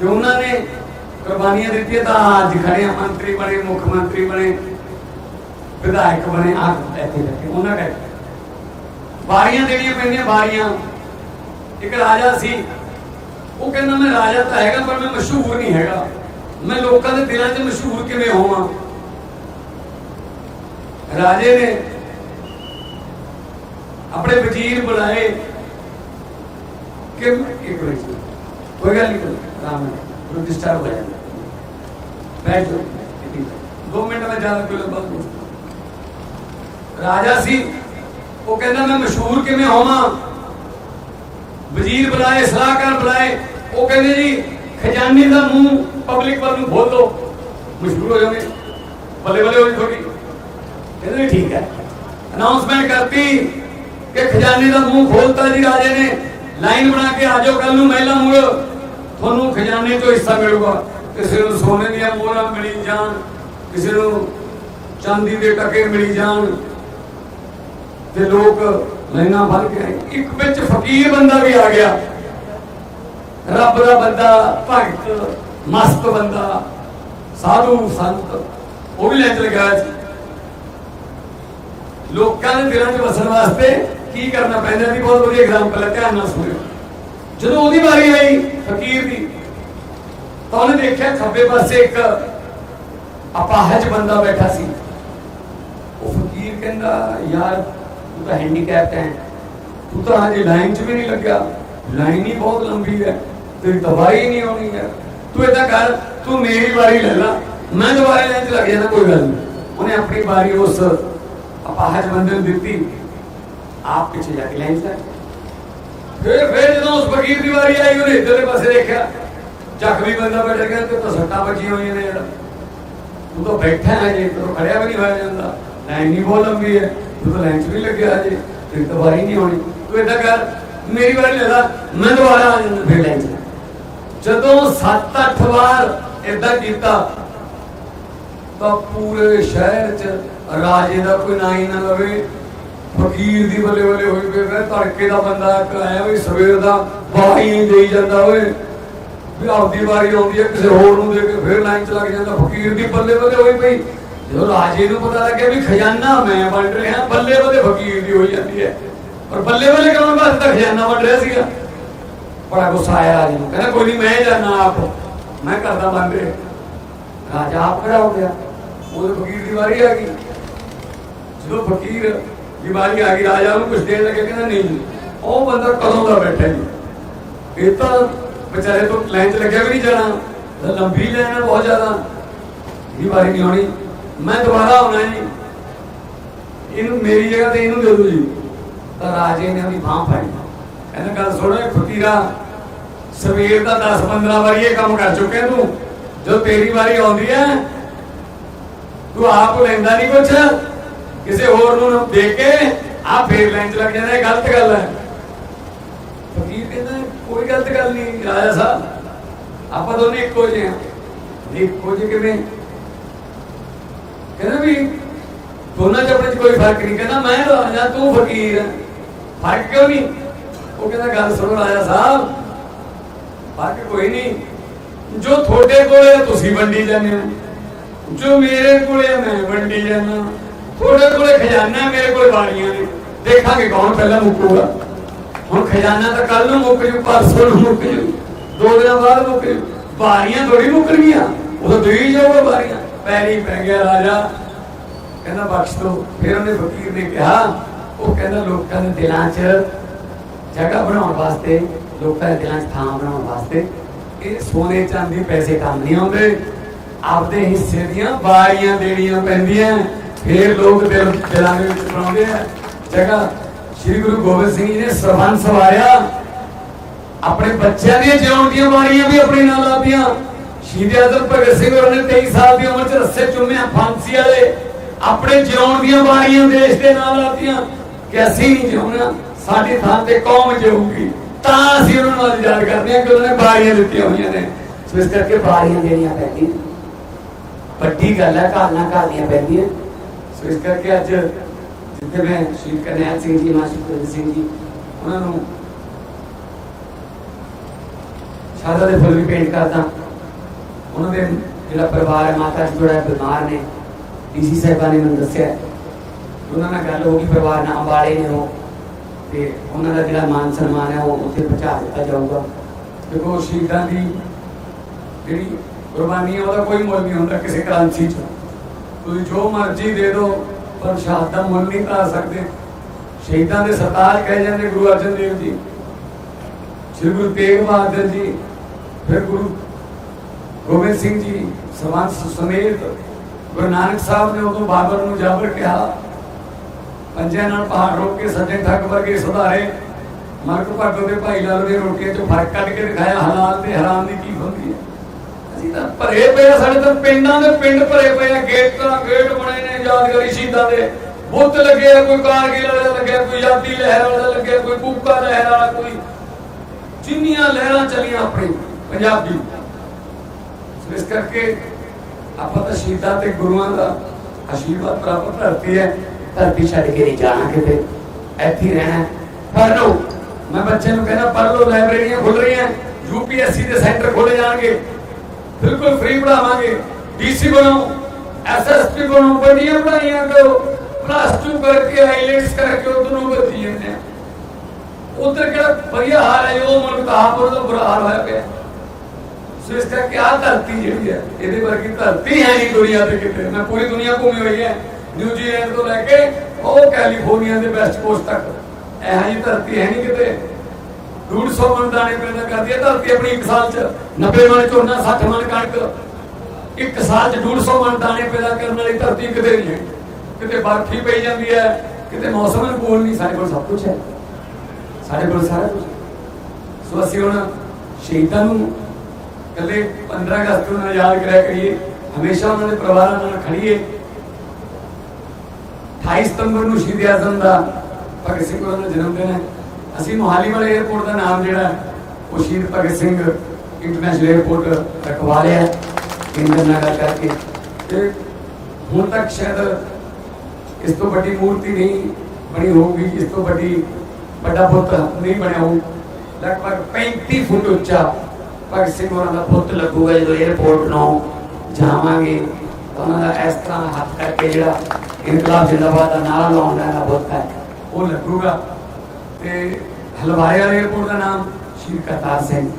Speaker 1: ਤੇ ਉਹਨਾਂ ਨੇ ਕੁਰਬਾਨੀਆਂ ਦਿੱਤੀਆਂ ਤਾਂ ਅੱਜ ਖੜੇ ਆ, ਮੰਤਰੀ ਬਣੇ ਮੁੱਖ ਮੰਤਰੀ ਬਣੇ ਵਿਧਾਇਕ ਬਣੇ ਆ ਇੱਥੇ ਲੱਗੇ ਉਹਨਾਂ ਕਰਕੇ। ਬਾਰੀਆਂ ਦੇਣੀਆਂ ਪੈਂਦੀਆਂ ਬਾਰੀਆਂ ਇੱਕ ਰਾਜਾ ਸੀ, ਉਹ ਕਹਿੰਦਾ, ਮੈਂ ਰਾਜਾ ਤਾਂ ਹੈਗਾ, ਪਰ ਮੈਂ ਮਸ਼ਹੂਰ ਨਹੀਂ ਹੈਗਾ। ਮੈਂ ਲੋਕਾਂ ਦੇ ਦਿਲਾਂ 'ਚ ਮਸ਼ਹੂਰ ਕਿਵੇਂ ਹੋਵਾਂ? ਰਾਜੇ ਨੇ ਆਪਣੇ ਵਜ਼ੀਰ ਬੁਲਾਏ ਕਿ ਇੱਕ ਮਿੰਟ, ਕੋਈ ਗੱਲ ਨਹੀਂ, ਰਾਮ ਨੂੰ ਡਿਸਟਰਬ ਹੋ ਜਾਂਦਾ। ਬੈਠ ਜਾਓ ਇੱਥੇ। ਦੋ ਮਿੰਟ ਮੈਂ ਜ਼ਿਆਦਾ ਕੋਈ ਲੰਬਾ ਰਾਜਾ ਸੀ ਉਹ ਕਹਿੰਦਾ, ਮੈਂ ਮਸ਼ਹੂਰ ਕਿਵੇਂ ਹੋਵਾਂ? ਵਜ਼ੀਰ ਬੁਲਾਏ, ਸਲਾਹਕਾਰ ਬੁਲਾਏ। ਉਹ ਕਹਿੰਦੇ, ਜੀ, ਖਜ਼ਾਨੇ ਦਾ ਮੂੰਹ ਪਬਲਿਕ ਵੱਲ ਨੂੰ ਖੋਲ ਦੋ ਮਸ਼ਹੂਰ ਹੋ ਜਾਓਗੇ। ਬੱਲੇ ਬੱਲੇ ਹੋ ਥੋੜੀ ਕਹਿੰਦੇ ਠੀਕ ਹੈ। ਅਨਾਉਂਸਮੈਂਟ ਕਰਤੀ ਕਿ ਖਜ਼ਾਨੇ ਦਾ ਮੂੰਹ ਖੋਲਤਾ ਜੀ ਰਾਜੇ ਨੇ। ਲਾਈਨ ਬਣਾ ਕੇ ਆ ਜਾਓ ਕੱਲ ਨੂੰ ਮਹਿਲਾ ਮੁੜ। ਤੁਹਾਨੂੰ ਖਜ਼ਾਨੇ ਤੋਂ ਹਿੱਸਾ ਮਿਲੂਗਾ। ਕਿਸੇ ਨੂੰ ਸੋਨੇ ਦੀਆਂ ਮੋਹਰਾਂ ਮਿਲੀ ਜਾਣ, ਕਿਸੇ ਨੂੰ ਚਾਂਦੀ ਦੇ ਟਕੇ ਮਿਲੀ ਜਾਣ। ਤੇ ਲੋਕ ਲਾਈਨਾਂ ਭਰ ਕੇ ਇੱਕ ਵਿੱਚ ਫਕੀਰ ਬੰਦਾ ਵੀ ਆ ਗਿਆ। ਰੱਬ ਦਾ ਬੰਦਾ, ਭਗਤ, ਮਸਤ ਬੰਦਾ, ਸਾਧੂ, ਸੰਤ, ਉਹ ਵੀ ਲੈ ਚਲ ਗਿਆ ਸੀ। ਲੋਕਾਂ ਦੇ ਦਿਲਾਂ 'ਚ ਵਸਣ ਵਾਸਤੇ ਕੀ ਕਰਨਾ ਪੈਂਦਾ ਸੀ? ਬਹੁਤ ਵਧੀਆ ਐਗਜ਼ਾਮਪਲ ਹੈ, ਧਿਆਨ ਨਾਲ ਸੁਣਿਓ। ਜਦੋਂ ਉਹਦੀ ਵਾਰੀ ਆਈ, ਫਕੀਰ ਦੀ, ਤਾਂ ਉਹਨੇ ਦੇਖਿਆ ਖੱਬੇ ਪਾਸੇ ਇੱਕ ਅਪਾਹਜ ਬੰਦਾ ਬੈਠਾ ਸੀ। ਉਹ ਫਕੀਰ ਕਹਿੰਦਾ, ਯਾਰ ਤਾਂ ਹੈਂਡੀਕੈਪਟ ਹੈ ਤੂੰ। ਤਾਂ ਹਜੇ ਲਾਈਨ 'ਚ ਵੀ ਨਹੀਂ ਲੱਗਿਆ। ਲਾਈਨ ਹੀ ਬਹੁਤ ਲੰਬੀ ਹੈ। ਤੇਰੀ ਦਵਾਈ ਨਹੀਂ ਆਉਣੀ ਹੈ। ਤੂੰ ਏਦਾਂ ਕਰ, ਤੂੰ ਮੇਰੀ ਵਾਰੀ ਲੈ ਲੈ। ਮੈਂ ਦੁਬਾਰਾ ਲਾਈਨ 'ਚ ਲੱਗ ਜਾਣਾ ਕੋਈ ਗੱਲ ਨਹੀਂ। ਉਹਨੇ ਆਪਣੀ ਵਾਰੀ ਉਸ ਅਪਾਹਜ ਬੰਦੇ ਨੂੰ ਦਿੱਤੀ। ਆਪ ਪਿੱਛੇ ਜਾ ਕੇ ਲਾਈਨ 'ਚ ਫਿਰ ਫਿਰ ਜਦੋਂ ਉਸ ਫਕੀਰ ਦੀ ਵਾਰੀ ਆਈ, ਉਹਨੇ ਇੱਧਰਲੇ ਪਾਸੇ ਦੇਖਿਆ। ਜ਼ਖਮੀ ਬੰਦਾ ਬੈਠ ਗਿਆ ਤੇ ਤਾਂ ਸੱਟਾਂ ਵੱਜੀਆਂ ਹੋਈਆਂ ਨੇ ਯਾਰ ਤੂੰ ਤਾਂ ਬੈਠਾ ਹੈ ਜੇ ਤੂੰ ਖੜਿਆ ਵੀ ਨਹੀਂ ਹੋਇਆ ਜਾਂਦਾ। ਲਾਈਨ ਨਹੀਂ ਬਹੁਤ ਲੰਬੀ ਹੈ। ਤੂੰ ਤਾਂ ਲਾਈਨ ਲੱਗਿਆ ਅਜੇ ਤੇਰੀ ਤਾਂ ਨਹੀਂ ਹੋਣੀ। ਤੂੰ ਏਦਾਂ ਕਰ, ਮੇਰੀ ਵਾਰੀ ਲੈ ਲੈ, ਮੈਂ ਦੁਬਾਰਾ ਆ ਜਾਂਦਾ ਫਿਰ ਲਾਈਨ ਜਦੋਂ 7-8 ਵਾਰ ਏਦਾਂ ਕੀਤਾ, ਤਾਂ ਪੂਰੇ ਸ਼ਹਿਰ 'ਚ ਰਾਜੇ ਦਾ ਕੋਈ ਨਾਂ ਹੀ ਨਾ ਲਵੇ। ਫਕੀਰ ਦੀ ਬੱਲੇ ਬੱਲੇ ਹੋਈ ਪਈ ਮੈਂ ਧੜਕੇ ਦਾ ਬੰਦਾ ਆਇਆ ਵੀ ਸਵੇਰ ਦਾ ਵਾਹੀ ਨਹੀਂ ਦੇਈ ਜਾਂਦਾ ਓਏ। ਵੀ ਆਪਦੀ ਵਾਰੀ ਆਉਂਦੀ ਹੈ, ਕਿਸੇ ਹੋਰ ਨੂੰ ਦੇ ਕੇ ਫਿਰ ਲਾਈਨ ਚ ਲੱਗ ਜਾਂਦਾ, ਫਕੀਰ ਦੀ ਬੱਲੇ ਬੱਲੇ ਹੋਈ ਪਈ। ਜਦੋਂ ਰਾਜੇ ਨੂੰ ਪਤਾ ਲੱਗਿਆ ਵੀ ਖਜ਼ਾਨਾ ਮੈਂ ਵੰਡ ਰਿਹਾ, ਬੱਲੇ ਬੱਲੇ ਫਕੀਰ ਦੀ ਹੋਈ ਜਾਂਦੀ ਹੈ। ਪਰ ਬੱਲੇ ਬੱਲੇ ਕਰਾਉਣ ਵਾਸਤੇ ਤਾਂ ਖਜ਼ਾਨਾ ਵੰਡ ਰਿਹਾ ਸੀਗਾ? ਬੜਾ ਗੁੱਸਾ ਆਇਆ ਰਾਜੇ ਨੂੰ, ਕਹਿੰਦਾ, ਕੋਈ ਨਹੀਂ ਮੈਂ ਜਾਣਾ ਆਪ। ਮੈਂ ਕਰਦਾ ਬੰਦ ਰਿਹਾ। ਰਾਜਾ ਆਪ ਖੜਾ ਹੋ ਗਿਆ। ਉਹਦੇ ਫਕੀਰ ਦੀ ਵਾਰੀ ਆ ਗਈ। ਜਦੋਂ ਫਕੀਰ ਦੀ ਵਾਰੀ ਆ ਗਈ, ਰਾਜਾ ਨੂੰ ਕੁਝ ਦੇਣ ਲੱਗੇ ਕਹਿੰਦਾ, ਨਹੀਂ, ਉਹ ਬੰਦਾ ਕਦੋਂ ਦਾ ਬੈਠਾ ਜੀ? ਇਹ ਤਾਂ ਵਿਚਾਰੇ ਤੋਂ ਲਾਈਨ 'ਚ ਲੱਗਿਆ ਵੀ ਨਹੀਂ ਜਾਣਾ। ਲੰਬੀ ਲਾਈਨ ਹੈ ਬਹੁਤ ਜ਼ਿਆਦਾ। ਇਹ ਵਾਰੀ ਨਹੀਂ ਆਉਣੀ। ਮੈਂ ਦੁਬਾਰਾ ਆਉਣਾ ਜੀ। ਇਹਨੂੰ ਮੇਰੀ ਜਗ੍ਹਾ ਤੇ ਇਹਨੂੰ ਦੇ ਦਿਓ ਜੀ। ਤਾਂ ਰਾਜੇ ਨੇ ਉਹਦੀ ਬਾਹ ਫੜੀ। ਕਹਿੰਦਾ ਗੱਲ ਸੁਣੋ ਫਕੀਰਾ। ਸਵੇਰ ਦਾ 10 15 ਵਾਰੀ ਇਹ ਕੰਮ ਕਰ ਚੁੱਕਿਆ ਤੂੰ। ਜਦੋਂ ਤੇਰੀ ਵਾਰੀ ਆਉਂਦੀ ਹੈ, ਤੂੰ ਆਪ ਲੈਂਦਾ ਨਹੀਂ ਕੁਛ। ਕਿਸੇ ਹੋਰ ਨੂੰ ਦੇ ਕੇ ਆ ਫੇਰ ਲੈਣ 'ਚ ਲੱਗ ਜਾਂਦਾ, ਇਹ ਗਲਤ ਗੱਲ ਹੈ। ਫਕੀਰ ਕਹਿੰਦਾ, ਕੋਈ ਗਲਤ ਗੱਲ ਨਹੀਂ ਰਾਜਾ ਸਾਹਿਬ। ਆਪਾਂ ਦੋਨੇ ਇੱਕੋ ਜਿਹੇ ਹਾਂ। ਇੱਕੋ ਜਿਹੇ ਕਿਵੇਂ ਕਹਿੰਦਾ ਵੀ ਦੋਨਾਂ ਚ ਆਪਣੇ ਚ ਕੋਈ ਫ਼ਰਕ ਨਹੀਂ। ਕਹਿੰਦਾ ਮੈਂ ਰਾਜਾ ਤੂੰ ਫਕੀਰ ਹੈ। ਫ਼ਰਕ ਕਿਉਂ ਨਹੀਂ? ਉਹ ਕਹਿੰਦਾ ਗੱਲ ਸੁਣੋ ਰਾਜਾ ਸਾਹਿਬ ਫ਼ਰਕ ਕੋਈ ਨਹੀਂ। ਜੋ ਤੁਹਾਡੇ ਕੋਲੇ ਤੁਸੀਂ ਵੰਡੀ ਜਾਂਦੇ ਹੋ। ਜੋ ਮੇਰੇ ਕੋਲੇ ਆ, ਮੈਂ ਵੰਡੀ ਜਾਂਦਾ। ਤੁਹਾਡੇ ਕੋਲੇ ਖਜ਼ਾਨਾ ਮੇਰੇ ਕੋਲ ਵਾਰੀਆਂ ਨੇ। ਦੇਖਾਂਗੇ ਕੌਣ ਪਹਿਲਾਂ ਮੁੱਕੂਗਾ। ਹੁਣ ਖਜ਼ਾਨਾ ਤਾਂ ਕੱਲ ਨੂੰ ਮੁੱਕ ਜੂ ਪਰਸੋਂ ਨੂੰ ਮੁੱਕ ਜੂ। ਦੋ ਦਿਨਾਂ ਬਾਅਦ ਮੁੱਕ ਜੂ। ਬਾਰੀਆਂ ਥੋੜੀ ਮੁੱਕਣਗੀਆਂ। ਉਹ ਦੇਈ ਜਾਊਗਾ ਬਾਰੀਆਂ ਪੈਰੀ ਪੈ ਗਿਆ ਰਾਜਾ। ਕਹਿੰਦਾ, ਬਖਸ਼ ਦੋ ਫਿਰ ਉਹਨੇ ਫਕੀਰ ਨੇ ਕਿਹਾ, ਉਹ ਕਹਿੰਦਾ, ਲੋਕਾਂ ਦੇ ਦਿਲਾਂ 'ਚ ਜਗ੍ਹਾ ਬਣਾਉਣ ਵਾਸਤੇ, ਲੋਕਾਂ ਦੇ ਦਿਲਾਂ 'ਚ ਥਾਂ ਬਣਾਉਣ ਵਾਸਤੇ ਇਹ ਸੋਨੇ ਚਾਂਦੀ ਪੈਸੇ ਕੰਮ ਨਹੀਂ ਆਉਂਦੇ। ਆਪਦੇ ਹਿੱਸੇ ਦੀਆਂ ਬਾਰੀਆਂ ਦੇਣੀਆਂ ਪੈਂਦੀਆਂ। ਫਿਰ ਲੋਕ ਦਿਲ ਦਿਲਾਂ ਦੇ ਵਿੱਚ ਬਣਾਉਂਦੇ ਆ। ਜਗ੍ਹਾ ਸ੍ਰੀ ਗੁਰੂ ਗੋਬਿੰਦ ਸਿੰਘ ਜੀ ਨੇ ਸਰਬੰਸ ਸਵਾਰਿਆ। ਆਪਣੇ ਬੱਚਿਆਂ ਦੀਆਂ ਜਿਉਣ ਦੀਆਂ ਬਾਰੀਆਂ ਵੀ ਆਪਣੇ ਨਾਲ ਲਾਦੀਆਂ ਸ਼ਹੀਦ ਆਜ਼ਮ ਭਗਤ ਸਿੰਘ ਹੋਰਾਂ ਨੇ 23 ਸਾਲ ਦੀ ਉਮਰ 'ਚ ਰੱਸੇ ਚੁੰਮਿਆ ਫਾਂਸੀ ਵਾਲੇ, ਆਪਣੇ ਜਿਉਣ ਦੀਆਂ ਬਾਰੀਆਂ ਦੇਸ਼ ਦੇ ਨਾਲ ਲਾਦੀਆਂ ਕਿ ਅਸੀਂ ਨਹੀਂ ਜਿਉਣਾ ਸਾਡੀ ਥਾਂ ਤੇ ਕੌਮ ਜਿਊਗੀ। ਤਾਂ ਅਸੀਂ ਉਹਨਾਂ ਨਾਲ ਯਾਦ ਕਰਦੇ ਹਾਂ ਕਿ ਉਹਨਾਂ ਨੇ ਬਾਰੀਆਂ ਦਿੱਤੀਆਂ ਹੋਈਆਂ ਨੇ। ਸੋ ਇਸ ਕਰਕੇ ਬਾਰੀਆਂ ਦੇਣੀਆਂ ਪੈਂਦੀਆਂ, ਵੱਡੀ ਗੱਲ ਹੈ ਘਰ ਨਾਲ ਘਰ ਪੈਂਦੀਆਂ। ਸੋ ਇਸ ਕਰਕੇ ਅੱਜ ਜਿੱਥੇ ਮੈਂ ਸ਼ਹੀਦ ਕਰਨੈਲ ਸਿੰਘ ਜੀ, ਮਾਸਟਰ ਗੋਬਿੰਦ ਸਿੰਘ ਜੀ, ਉਹਨਾਂ ਨੂੰ ਸ਼ਾਦਾ ਦੇ ਫੁੱਲ ਵੀ ਪੇਂਟ ਕਰਦਾ। ਉਹਨਾਂ ਦੇ ਜਿਹੜਾ ਪਰਿਵਾਰ ਹੈ, ਮਾਤਾ ਜੀ ਥੋੜਾ ਬਿਮਾਰ ਨੇ, ਡੀਸੀ ਸਾਹਿਬਾਨ ਨੇ ਮੈਨੂੰ ਦੱਸਿਆ ਉਹਨਾਂ ਨਾਲ ਗੱਲ ਹੋ ਗਈ, ਪਰਿਵਾਰ ਨਾਲ ਅੰਬਾਲੇ ਨੇ ਉਹ। ਤੇ ਉਹਨਾਂ ਦਾ ਜਿਹੜਾ ਮਾਨ ਸਨਮਾਨ ਹੈ, ਉਹ ਉੱਥੇ ਪਹੁੰਚਾ ਦਿੱਤਾ ਜਾਊਗਾ। ਦੇਖੋ, ਸ਼ਹੀਦਾਂ ਦੀ ਜਿਹੜੀ ਕੁਰਬਾਨੀ ਹੈ, ਉਹਦਾ ਕੋਈ ਮੁੱਲ ਨਹੀਂ ਹੁੰਦਾ ਕਿਸੇ ਕਰੰਸੀ 'ਚ। ਤੁਸੀਂ ਜੋ ਮਰਜ਼ੀ ਦੇ ਦਿਓ, ਪਰ ਸ਼ਹਾਦਤ ਦਾ ਮੁੱਲ ਨਹੀਂ ਪਾ ਸਕਦੇ। ਸ਼ਹੀਦਾਂ ਦੇ ਸਰਤਾਜ ਕਹੇ ਜਾਂਦੇ ਗੁਰੂ ਅਰਜਨ ਦੇਵ ਜੀ। ਸ਼੍ਰੀ ਗੁਰੂ ਤੇਗ ਬਹਾਦਰ ਜੀ, ਫਿਰ ਗੁਰੂ ਗੋਬਿੰਦ ਸਿੰਘ ਜੀ ਸਮਾਜ ਸਮੇਤ ਗੁਰੂ ਨਾਨਕ ਸਾਹਿਬ ਨੇ ਉਦੋਂ ਬਾਬਰ ਨੂੰ ਜਾਬਰ ਕਿਹਾ। ਪੰਜਿਆਂ ਨਾਲ ਪਹਾੜ ਰੋਕ ਕੇ ਸੱਜੇ ਠੱਗ ਵਰਗੇ ਸੁਧਾਰੇ। ਮਲਕ ਭਾਗੋ ਦੇ ਭਾਈ ਲਾਲ ਦੇ ਰੋਟੀਆਂ ਚੋਂ ਫ਼ਰਕ ਕੱਢ ਕੇ ਦਿਖਾਇਆ ਹਲਾਲ ਤੇ ਹਰਾਮ ਦੀ ਕੀ ਹੁੰਦੀ ਹੈ। ਅਸੀਂ ਤਾਂ ਭਰੇ ਪਏ ਆ, ਸਾਡੇ ਤਾਂ ਪਿੰਡਾਂ ਦੇ ਪਿੰਡ ਭਰੇ ਪਏ ਆ ਗੇਟ ਤਾਂ ਗੇਟ ਬਣੇ ਨੇ ਯਾਦਗਾਰੀ ਸ਼ਹੀਦਾਂ ਦੇ। ਬੁੱਤ ਲੱਗੇ ਆ ਕੋਈ ਕਾਰਗਿਲ ਵਾਲਾ ਲੱਗਿਆ ਕੋਈ ਯਾਦੀ ਲਹਿਰ ਵਾਲਾ ਲੱਗਿਆ ਕੋਈ ਕੂਕਾ ਲਹਿਰ ਵਾਲਾ ਕੋਈ ਜਿੰਨੀਆਂ ਲਹਿਰਾਂ ਚੱਲੀਆਂ ਆਪਣੀ ਪੰਜਾਬੀ ਸੋ ਇਸ ਕਰਕੇ ਆਪਾਂ ਤਾਂ ਸ਼ਹੀਦਾਂ ਤੇ ਗੁਰੂਆਂ ਦਾ ਆਸ਼ੀਰਵਾਦ ਪ੍ਰਾਪਤ ਧਰਤੀ ਹੈ, ਧਰਤੀ ਛੱਡ ਕੇ ਨਹੀਂ ਜਾਣਾ ਕਿਤੇ ਇੱਥੇ ਰਹਿਣਾ ਪੜ੍ਹ ਲਓ। ਮੈਂ ਬੱਚਿਆਂ ਨੂੰ ਕਹਿੰਦਾ, ਪੜ੍ਹ ਲਓ, ਲਾਇਬ੍ਰੇਰੀਆਂ ਖੁੱਲ ਰਹੀਆਂ ਯੂਪੀਐਸਸੀ ਦੇ ਸੈਂਟਰ ਖੋਲੇ ਜਾਣਗੇ। ਬਿਲਕੁਲ ਫ੍ਰੀ ਪੜਾਵਾਂਗੇ ਡੀਸੀ ਬਣੋ ਐਸਐਸਪੀ ਬਣੋ ਵੱਡੀਆਂ ਪੜਾਈਆਂ ਕਰੋ। ਪਲੱਸ 2 ਕਰਕੇ ਆਈਲੈਂਡਸ ਕਰਕੇ ਉਧਰ ਨੂੰ ਵਧੀ ਜਾਂਦੇ ਉਧਰ ਕਿਹੜਾ ਵਧੀਆ ਹਾਲ ਹੈ, ਉਹ ਮੁਲਕ ਦਾ ਬੁਰਾ ਹਾਲ ਹੋਇਆ ਪਿਆ। ਸੋ ਇਸ ਕਰਕੇ ਆ ਧਰਤੀ ਜਿਹੜੀ ਹੈ, ਇਹਦੇ ਵਰਗੀ ਧਰਤੀ ਹੈ ਨਹੀਂ ਦੁਨੀਆ ਤੇ ਕਿਤੇ। ਮੈਂ ਪੂਰੀ ਦੁਨੀਆ ਘੁੰਮੀ ਹੋਈ ਹੈ ਨਿਊਜ਼ੀਲੈਂਡ ਤੋਂ ਲੈ ਕੇ ਉਹ ਕੈਲੀਫੋਰਨੀਆ ਦੇ ਵੈਸਟ ਕੋਸਟ ਤੱਕ। ਇਹੋ ਜਿਹੀ ਧਰਤੀ ਹੈ ਨਹੀਂ ਕਿਤੇ। 150 ਮਣ ਦਾਣੇ ਪੈਦਾ ਕਰਦੀ ਹੈ ਧਰਤੀ ਆਪਣੀ ਇੱਕ ਸਾਲ ਚ। 90 ਮਣ ਝੋਨਾ 60 ਮਣ ਕਣਕ। ਇੱਕ ਸਾਲ ਚ 150 ਮਣ ਦਾਣੇ ਪੈਦਾ ਕਰਨ ਵਾਲੀ ਧਰਤੀ ਕਿਤੇ ਨਹੀਂ ਹੈ। ਕਿਤੇ ਬਰਫੀ ਪਈ ਜਾਂਦੀ ਹੈ, ਕਿਤੇ ਮੌਸਮ ਅਨੁਕੂਲ ਨਹੀਂ। ਸਾਡੇ ਕੋਲ ਸਭ ਕੁਝ ਹੈ। ਸਾਡੇ ਕੋਲ ਸਾਰਾ ਕੁਝ ਸੋ ਅਸੀਂ ਹੁਣ ਸ਼ਹੀਦਾਂ ਨੂੰ ਕੱਲੇ 15 ਅਗਸਤ ਨੂੰ ਯਾਦ ਕਰਿਆ ਕਰੀਏ, ਹਮੇਸ਼ਾ ਉਹਨਾਂ ਦੇ ਪਰਿਵਾਰਾਂ ਨਾਲ ਖੜੀਏ 28 ਸਤੰਬਰ ਨੂੰ ਸ਼ਹੀਦ ਆਜ਼ਮ ਦਾ ਭਗਤ ਸਿੰਘ ਉਹਨਾਂ ਦਾ ਜਨਮ ਦਿਨ ਹੈ। ਅਸੀਂ ਮੋਹਾਲੀ ਵਾਲੇ 에어ਪੋਰਟ ਦਾ ਨਾਮ ਜਿਹੜਾ ਉਹ ਸ਼ਹੀਦ ਭਗਤ ਸਿੰਘ ਇੰਟਰਨੈਸ਼ਨਲ 에어ਪੋਰਟ ਰਖਵਾ ਲਿਆ ਕੇਂਦਰ ਨਾਲ ਕਰਕੇ। ਤੇ ਹੁਣ ਤੱਕ ਸ਼ਾਇਦ ਇਸ ਤੋਂ ਵੱਡੀ ਮੂਰਤੀ ਨਹੀਂ ਬਣੀ ਹੋਊਗੀ, ਇਸ ਤੋਂ ਵੱਡੀ ਵੱਡਾ ਪੁੱਤ ਨਹੀਂ ਬਣਿਆ ਹੋਊ। ਲਗਭਗ 35 ਫੁੱਟ ਉੱਚਾ ਭਗਤ ਸਿੰਘ ਉਹਨਾਂ ਦਾ ਪੁੱਤ ਲੱਗੂਗਾ ਜਦੋਂ 에어ਪੋਰਟ ਨੂੰ ਜਾਵਾਂਗੇ ਉਹਨਾਂ ਦਾ ਇਸ ਤਰ੍ਹਾਂ ਹੱਥ ਕਰਕੇ ਜਿਹੜਾ ਇਨਕਲਾਬ ਜਿੰਦਾਬਾਦ ਦਾ ਨਾਰਾ ਲਾਉਣ ਦਾ ਬਹੁਤ ਹੈ। ਉਹ ਲੱਗੂਗਾ। ਤੇ ਹਲਵਾਈ ਵਾਲੇ 에어ਪੋਰਟ ਦਾ ਨਾਮ ਸ਼੍ਰੀ ਸਿੰਘ,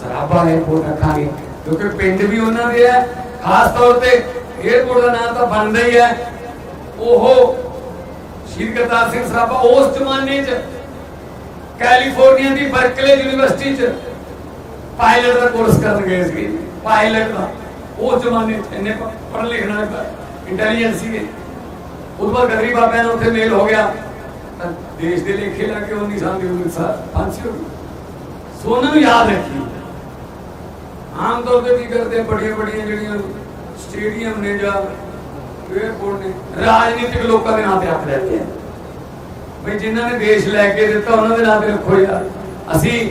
Speaker 1: ਸਰਾਭਾ 에어ਪੋਰਟ ਰੱਖਾਂਗੇ, ਕਿਉਂਕਿ ਪਿੰਡ ਵੀ ਉਹਨਾਂ ਦੇ ਹੈ। ਖਾਸ ਤੌਰ ਤੇ 에어ਪੋਰਟ ਦਾ ਨਾਮ ਤਾਂ ਬਣਦਾ ਹੀ ਹੈ। ਉਹ ਸ਼੍ਰੀ ਕਰਤਾਰ ਸਿੰਘ ਸਰਾਭਾ ਉਸ ਜ਼ਮਾਨੇ 'ਚ ਕੈਲੀਫੋਰਨੀਆ ਦੀ ਬਰਕਲੇ ਯੂਨੀਵਰਸਿਟੀ 'ਚ ਪਾਇਲਟ ਦਾ ਕੋਰਸ ਕਰਨ ਗਏ ਸੀ ਪਾਇਲਟ ਦਾ। ਉਸ ਜ਼ਮਾਨੇ ਇੰਨੇ ਪੜ੍ਹ ਲਿਖਣ ਵਾਲੇ ਇੰਟੈਲੀਜੈਂਸ ਸੀ ਉਦੋਂ ਬਾਅਦ ਗਦਰੀ ਬਾਬਿਆਂ ਨਾਲ ਉੱਥੇ ਮੇਲ ਹੋ ਗਿਆ। ਦੇਸ਼ ਦੇ ਲੇਖੇ ਲਾ ਕੇ 19 ਸਾਲ ਦੀ ਉਮਰ ਸਾਲ ਫਾਂਸੀ ਹੋ ਗਈ ਸੋ ਨੂੰ ਯਾਦ ਰੱਖੀ। ਆਮ ਤੌਰ ਤੇ ਕੀ ਕਰਦੇ ਬੜੀਆਂ ਬੜੀਆਂ ਜਿਹੜੀਆਂ ਸਟੇਡੀਅਮ ਨੇ ਜਾਂ 에어ਪੋਰਟ ਨੇ, ਰਾਜਨੀਤਿਕ ਲੋਕਾਂ ਦੇ ਨਾਂ ਤੇ ਰੱਖ ਲੈਂਦੇ ਆ। ਬਈ ਜਿਨ੍ਹਾਂ ਨੇ ਦੇਸ਼ ਲੈ ਕੇ ਦਿੱਤਾ, ਉਹਨਾਂ ਦੇ ਨਾਂ ਤੇ ਰੱਖੋ ਯਾਰ। ਅਸੀਂ